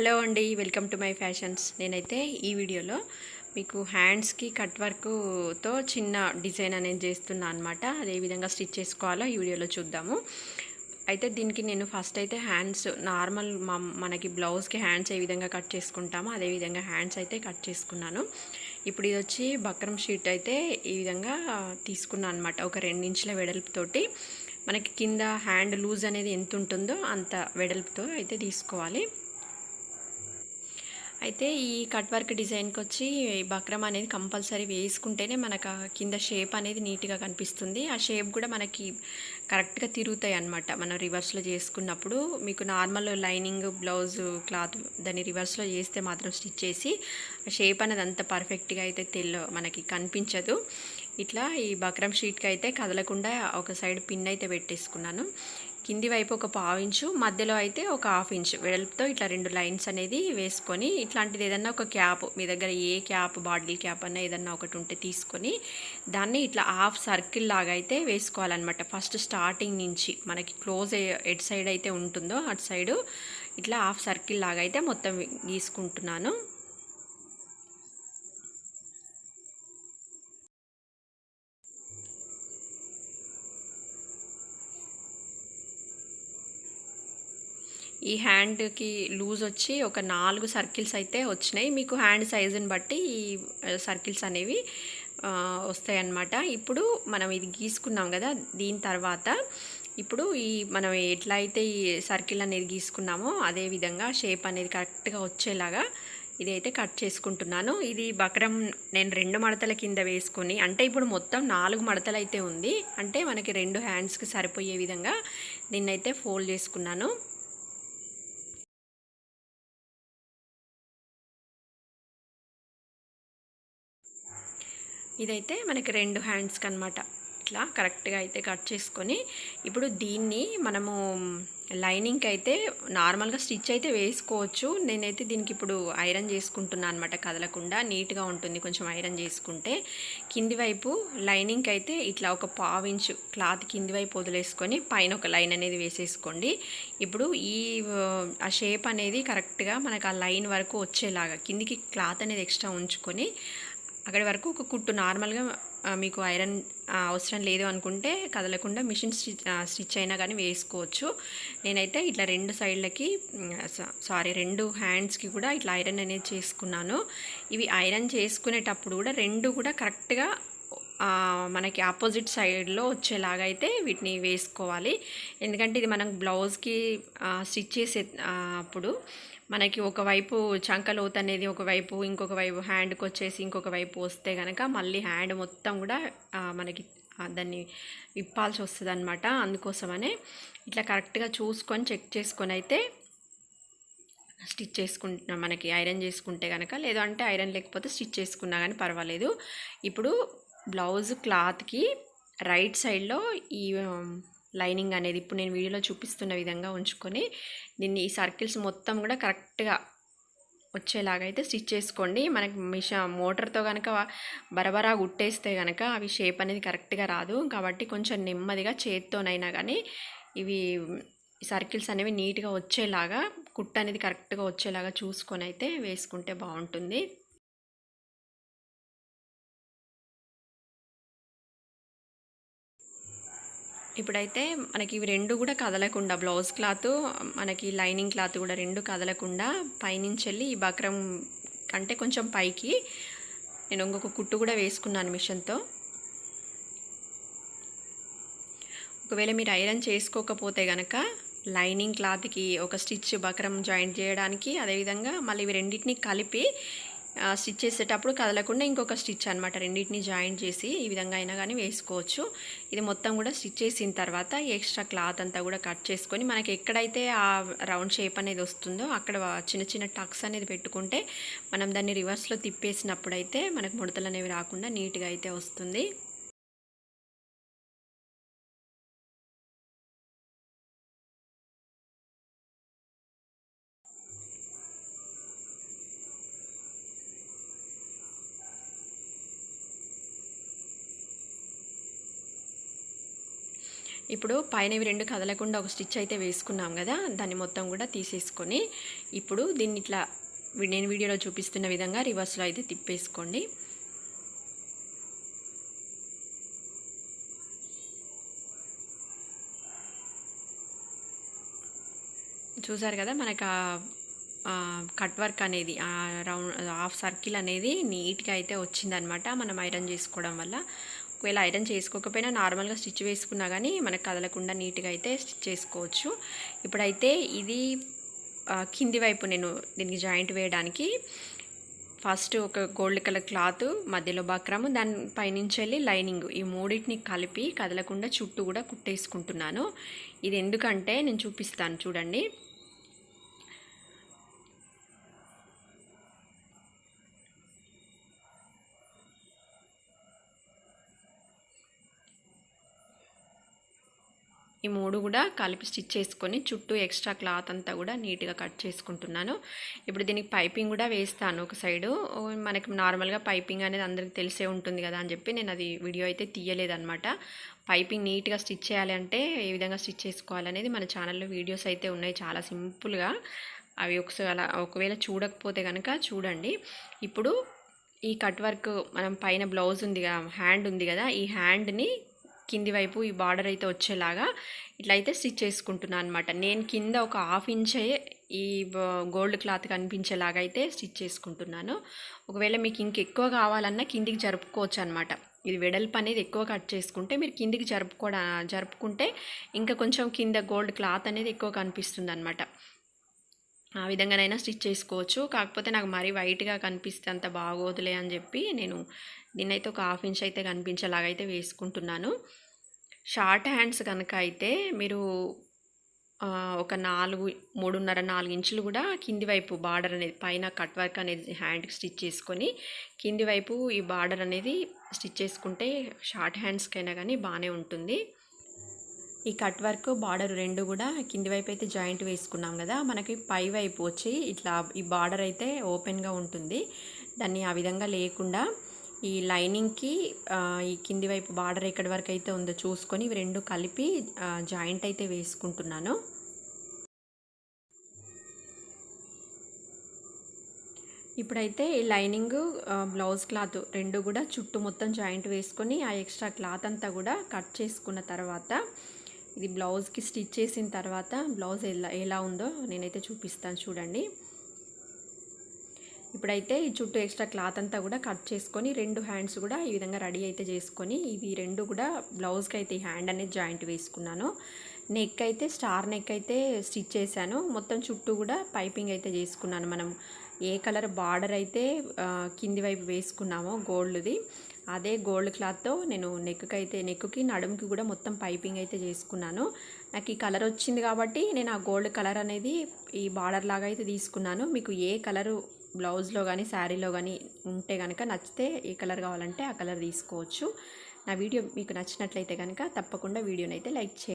Hello అండి welcome to my fashions. నేనైతే ఈ వీడియోలో మీకు హ్యాండ్స్కి కట్ వర్క్తో చిన్న డిజైన్ అనేది చేస్తున్నా అనమాట అదే విధంగా స్టిచ్ చేసుకోవాలో ఈ వీడియోలో చూద్దాము. అయితే దీనికి నేను ఫస్ట్ అయితే హ్యాండ్స్ నార్మల్ మనకి బ్లౌజ్కి హ్యాండ్స్ ఏ విధంగా కట్ చేసుకుంటామో అదే విధంగా హ్యాండ్స్ అయితే కట్ చేసుకున్నాను. ఇప్పుడు ఇది వచ్చి బక్రం షీట్ అయితే ఈ విధంగా తీసుకున్నాను అనమాట ఒక రెండించుల వెడల్పుతోటి మనకి కింద హ్యాండ్ లూజ్ అనేది ఎంత ఉంటుందో అంత వెడల్పుతో అయితే తీసుకోవాలి. అయితే ఈ కట్ వర్క్ డిజైన్కి వచ్చి బక్రం అనేది కంపల్సరీ వేసుకుంటేనే మనకు కింద షేప్ అనేది నీట్గా కనిపిస్తుంది. ఆ షేప్ కూడా మనకి కరెక్ట్గా తిరుగుతాయి అనమాట మనం రివర్స్లో చేసుకున్నప్పుడు మీకు నార్మల్ లైనింగ్ బ్లౌజ్ క్లాత్ దాన్ని రివర్స్లో చేస్తే మాత్రం స్టిచ్ చేసి ఆ షేప్ అనేది అంత పర్ఫెక్ట్గా అయితే తెల్ల మనకి కనిపించదు. ఇట్లా ఈ బక్రం షీట్కి అయితే కదలకుండా ఒక సైడ్ పిన్ అయితే పెట్టేసుకున్నాను. కింది వైపు ఒక పావు ఇంచు మధ్యలో అయితే ఒక హాఫ్ ఇంచ్. వెడల్పుతో ఇట్లా రెండు లైన్స్ అనేది వేసుకొని ఇట్లాంటిది ఏదన్నా ఒక క్యాప్ మీ దగ్గర ఏ క్యాప్ బాటిల్ క్యాప్ అన్నా ఏదన్నా ఒకటి ఉంటే తీసుకొని దాన్ని ఇట్లా హాఫ్ సర్కిల్ లాగా అయితే వేసుకోవాలన్నమాట. ఫస్ట్ స్టార్టింగ్ నుంచి మనకి క్లోజ్ ఎడ్ సైడ్ అయితే ఉంటుందో అటు సైడు ఇట్లా హాఫ్ సర్కిల్ లాగా అయితే మొత్తం గీసుకుంటున్నాను. ఈ హ్యాండ్కి లూజ్ వచ్చి ఒక నాలుగు సర్కిల్స్ అయితే వచ్చినాయి. మీకు హ్యాండ్ సైజుని బట్టి ఈ సర్కిల్స్ అనేవి వస్తాయి అన్నమాట ఇప్పుడు మనం ఇది గీసుకున్నాం కదా దీని తర్వాత ఇప్పుడు ఈ మనం ఎట్లా అయితే ఈ సర్కిల్ అనేది గీసుకున్నామో అదే విధంగా షేప్ అనేది కరెక్ట్గా వచ్చేలాగా ఇది అయితే కట్ చేసుకుంటున్నాను. ఇది బక్రం నేను రెండు మడతల కింద వేసుకొని అంటే ఇప్పుడు మొత్తం నాలుగు మడతలు అయితే ఉంది. అంటే మనకి రెండు హ్యాండ్స్కి సరిపోయే విధంగా దీన్నైతే ఫోల్డ్ చేసుకున్నాను. ఇదైతే మనకి రెండు హ్యాండ్స్కి అనమాట ఇట్లా కరెక్ట్గా అయితే కట్ చేసుకొని ఇప్పుడు దీన్ని మనము లైనింగ్కి అయితే నార్మల్గా స్టిచ్ అయితే వేసుకోవచ్చు. నేనైతే దీనికి ఇప్పుడు ఐరన్ చేసుకుంటున్నాను అనమాట కదలకుండా. నీట్గా ఉంటుంది కొంచెం ఐరన్ చేసుకుంటే. కింది వైపు లైనింగ్కి అయితే ఇట్లా ఒక పావు ఇంచు క్లాత్ కింది వైపు వదిలేసుకొని పైన ఒక లైన్ అనేది వేసేసుకోండి. ఇప్పుడు ఈ ఆ షేప్ అనేది కరెక్ట్గా మనకు ఆ లైన్ వరకు వచ్చేలాగా కిందికి క్లాత్ అనేది ఎక్స్ట్రా ఉంచుకొని అక్కడి వరకు ఒక కుట్టు నార్మల్గా మీకు ఐరన్ అవసరం లేదు అనుకుంటే కదలకుండా మిషన్ స్టిచ్ స్టిచ్ అయినా కానీ వేసుకోవచ్చు. నేనైతే ఇట్లా రెండు సైడ్లకి సారీ రెండు హ్యాండ్స్కి కూడా ఇట్లా ఐరన్ అనేది చేసుకున్నాను. ఇవి ఐరన్ చేసుకునేటప్పుడు కూడా రెండు కూడా కరెక్ట్గా మనకి ఆపోజిట్ సైడ్లో వచ్చేలాగా అయితే వీటిని వేసుకోవాలి. ఎందుకంటే ఇది మనం బ్లౌజ్కి స్టిచ్ చేసే అప్పుడు మనకి ఒకవైపు చంకలోత్ అనేది ఒకవైపు ఇంకొక వైపు హ్యాండ్కి వచ్చేసి ఇంకొక వైపు వస్తే కనుక మళ్ళీ హ్యాండ్ మొత్తం కూడా మనకి దాన్ని విప్పాల్సి వస్తుంది అనమాట అందుకోసమనే ఇట్లా కరెక్ట్గా చూసుకొని చెక్ చేసుకొని అయితే స్టిచ్ చేసుకుంటున్నా. మనకి ఐరన్ చేసుకుంటే కనుక లేదు అంటే ఐరన్ లేకపోతే స్టిచ్ చేసుకున్నా కానీ పర్వాలేదు. ఇప్పుడు బ్లౌజ్ క్లాత్కి రైట్ సైడ్లో ఈ లైనింగ్ అనేది ఇప్పుడు నేను వీడియోలో చూపిస్తున్న విధంగా ఉంచుకొని దీన్ని ఈ సర్కిల్స్ మొత్తం కూడా కరెక్ట్గా వచ్చేలాగా అయితే స్టిచ్ చేసుకోండి. మనకి మిష మోటార్తో కనుక బరబరా గుట్టేస్తే కనుక అవి షేప్ అనేది కరెక్ట్గా రాదు. కాబట్టి కొంచెం నెమ్మదిగా చేత్తోనైనా కానీ ఇవి సర్కిల్స్ అనేవి నీట్గా వచ్చేలాగా కుట్ట అనేది కరెక్ట్గా వచ్చేలాగా చూసుకొని అయితే వేసుకుంటే బాగుంటుంది. ఇప్పుడైతే మనకి ఇవి రెండు కూడా కదలకుండా బ్లౌజ్ క్లాత్ మనకి లైనింగ్ క్లాత్ కూడా రెండు కదలకుండా పైనుంచి వెళ్ళి ఈ బక్రం కంటే కొంచెం పైకి నేను ఇంకొక కుట్టు కూడా వేసుకున్నాను మిషన్తో. ఒకవేళ మీరు ఐరన్ చేసుకోకపోతే కనుక లైనింగ్ క్లాత్కి ఒక స్టిచ్ బక్రం జాయింట్ చేయడానికి అదేవిధంగా మళ్ళీ ఇవి రెండింటిని కలిపి స్టిచ్ చేసేటప్పుడు కదలకుండా ఇంకొక స్టిచ్ అనమాట రెండింటిని జాయింట్ చేసి ఈ విధంగా అయినా కానీ వేసుకోవచ్చు. ఇది మొత్తం కూడా స్టిచ్ చేసిన తర్వాత ఎక్స్ట్రా క్లాత్ అంతా కూడా కట్ చేసుకొని మనకి ఎక్కడైతే ఆ రౌండ్ షేప్ అనేది వస్తుందో అక్కడ చిన్న చిన్న టక్స్ అనేది పెట్టుకుంటే మనం దాన్ని రివర్స్లో తిప్పేసినప్పుడు అయితే మనకు ముడతలు అనేవి రాకుండా నీట్గా అయితే వస్తుంది. ఇప్పుడు పైన ఇవి రెండు కదలకుండా ఒక స్టిచ్ అయితే వేసుకున్నాం కదా దాన్ని మొత్తం కూడా తీసేసుకొని ఇప్పుడు దీన్ని ఇట్లా నేను వీడియోలో చూపిస్తున్న విధంగా రివర్స్లో అయితే తిప్పేసుకోండి. చూసారు కదా మనకు కట్ వర్క్ అనేది ఆ రౌండ్ హాఫ్ సర్కిల్ అనేది నీట్గా అయితే వచ్చిందనమాట మనం ఐరన్ చేసుకోవడం వల్ల. ఒకవేళ ఐరన్ చేసుకోకపోయినా నార్మల్గా స్టిచ్ వేసుకున్నా కానీ మనకు కదలకుండా నీట్గా అయితే స్టిచ్ చేసుకోవచ్చు. ఇప్పుడైతే ఇది కింది వైపు నేను దీనికి జాయింట్ వేయడానికి ఫస్ట్ ఒక గోల్డ్ కలర్ క్లాత్ మధ్యలో బక్రము దాని పైనుంచి వెళ్ళి లైనింగ్ ఈ మూడింటిని కలిపి కదలకుండా చుట్టూ కూడా కుట్టేసుకుంటున్నాను. ఇది ఎందుకంటే నేను చూపిస్తాను చూడండి. ఈ మూడు కూడా కలిపి స్టిచ్ చేసుకొని చుట్టూ ఎక్స్ట్రా క్లాత్ అంతా కూడా నీట్గా కట్ చేసుకుంటున్నాను. ఇప్పుడు దీనికి పైపింగ్ కూడా వేస్తాను ఒక సైడు. మనకి నార్మల్గా పైపింగ్ అనేది అందరికి తెలిసే ఉంటుంది కదా అని చెప్పి నేను అది వీడియో అయితే తీయలేదన్నమాట. పైపింగ్ నీట్గా స్టిచ్ చేయాలి అంటే ఏ విధంగా స్టిచ్ చేసుకోవాలనేది మన ఛానల్లో వీడియోస్ అయితే ఉన్నాయి చాలా సింపుల్గా. అవి ఒకసారి అలా ఒకవేళ చూడకపోతే కనుక చూడండి. ఇప్పుడు ఈ కట్ వర్క్ మనం పైన బ్లౌజ్ ఉంది కదా హ్యాండ్ ఉంది కదా ఈ హ్యాండ్ని కింది వైపు ఈ బార్డర్ అయితే వచ్చేలాగా ఇట్లా అయితే స్టిచ్ చేసుకుంటున్నాను అనమాట నేను కింద ఒక హాఫ్ ఇంచే ఈ గోల్డ్ క్లాత్ కనిపించేలాగా అయితే స్టిచ్ చేసుకుంటున్నాను. ఒకవేళ మీకు ఇంకెక్కువ కావాలన్నా కిందికి జరుపుకోవచ్చు అనమాట ఇది వెడల్పు అనేది ఎక్కువ కట్ చేసుకుంటే మీరు కిందికి జరుపుకోవడా జరుపుకుంటే ఇంకా కొంచెం కింద గోల్డ్ క్లాత్ అనేది ఎక్కువ కనిపిస్తుంది అనమాట ఆ విధంగానైనా స్టిచ్ చేసుకోవచ్చు. కాకపోతే నాకు మరీ వైట్గా కనిపిస్తే అంత బాగోదులే అని చెప్పి నేను దీన్నైతే ఒక హాఫ్ ఇంచ్ అయితే కనిపించేలాగా అయితే వేసుకుంటున్నాను. షార్ట్ హ్యాండ్స్ కనుక అయితే మీరు ఒక నాలుగు మూడున్నర నాలుగు ఇంచులు కూడా కింది వైపు బార్డర్ అనేది పైన కట్ వర్క్ అనేది హ్యాండ్కి స్టిచ్ చేసుకొని కింది వైపు ఈ బార్డర్ అనేది స్టిచ్ చేసుకుంటే షార్ట్ హ్యాండ్స్కైనా కానీ బాగానే ఉంటుంది. ఈ కట్ వర్క్ బార్డర్ రెండు కూడా కింది వైపు అయితే జాయింట్ వేసుకున్నాం కదా మనకి పై వైపు వచ్చి ఇట్లా ఈ బార్డర్ అయితే ఓపెన్గా ఉంటుంది. దాన్ని ఆ విధంగా లేకుండా ఈ లైనింగ్కి ఈ కింది వైపు బార్డర్ ఎక్కడి వరకు అయితే ఉందో చూసుకొని ఇవి రెండు కలిపి జాయింట్ అయితే వేసుకుంటున్నాను. ఇప్పుడైతే ఈ లైనింగ్ బ్లౌజ్ క్లాత్ రెండు కూడా చుట్టూ మొత్తం జాయింట్ వేసుకొని ఆ ఎక్స్ట్రా క్లాత్ అంతా కూడా కట్ చేసుకున్న తర్వాత ఇది బ్లౌజ్కి స్టిచ్ చేసిన తర్వాత బ్లౌజ్ ఎలా ఎలా ఉందో నేనైతే చూపిస్తాను చూడండి. ఇప్పుడైతే ఈ చుట్టూ ఎక్స్ట్రా క్లాత్ అంతా కూడా కట్ చేసుకొని రెండు హ్యాండ్స్ కూడా ఈ విధంగా రెడీ అయితే చేసుకొని ఇవి రెండు కూడా బ్లౌజ్కి అయితే ఈ హ్యాండ్ అనేది జాయింట్ వేసుకున్నాను. నెక్ అయితే స్టార్ నెక్ అయితే స్టిచ్ చేశాను. మొత్తం చుట్టూ కూడా పైపింగ్ అయితే చేసుకున్నాను. మనం ఏ కలర్ బార్డర్ అయితే కింది వైపు వేసుకున్నామో గోల్డ్ది అదే గోల్డ్ క్లాత్తో నేను నెక్కి అయితే నెక్కి నడుముకి కూడా మొత్తం పైపింగ్ అయితే చేసుకున్నాను. నాకు ఈ కలర్ వచ్చింది కాబట్టి నేను ఆ గోల్డ్ కలర్ అనేది ఈ బార్డర్ లాగా అయితే తీసుకున్నాను. మీకు ఏ కలరు బ్లౌజ్లో కానీ శారీలో కానీ ఉంటే కనుక నచ్చితే ఏ కలర్ కావాలంటే ఆ కలర్ తీసుకోవచ్చు. నా వీడియో మీకు నచ్చినట్లయితే కనుక తప్పకుండా వీడియోనైతే లైక్ చేయండి.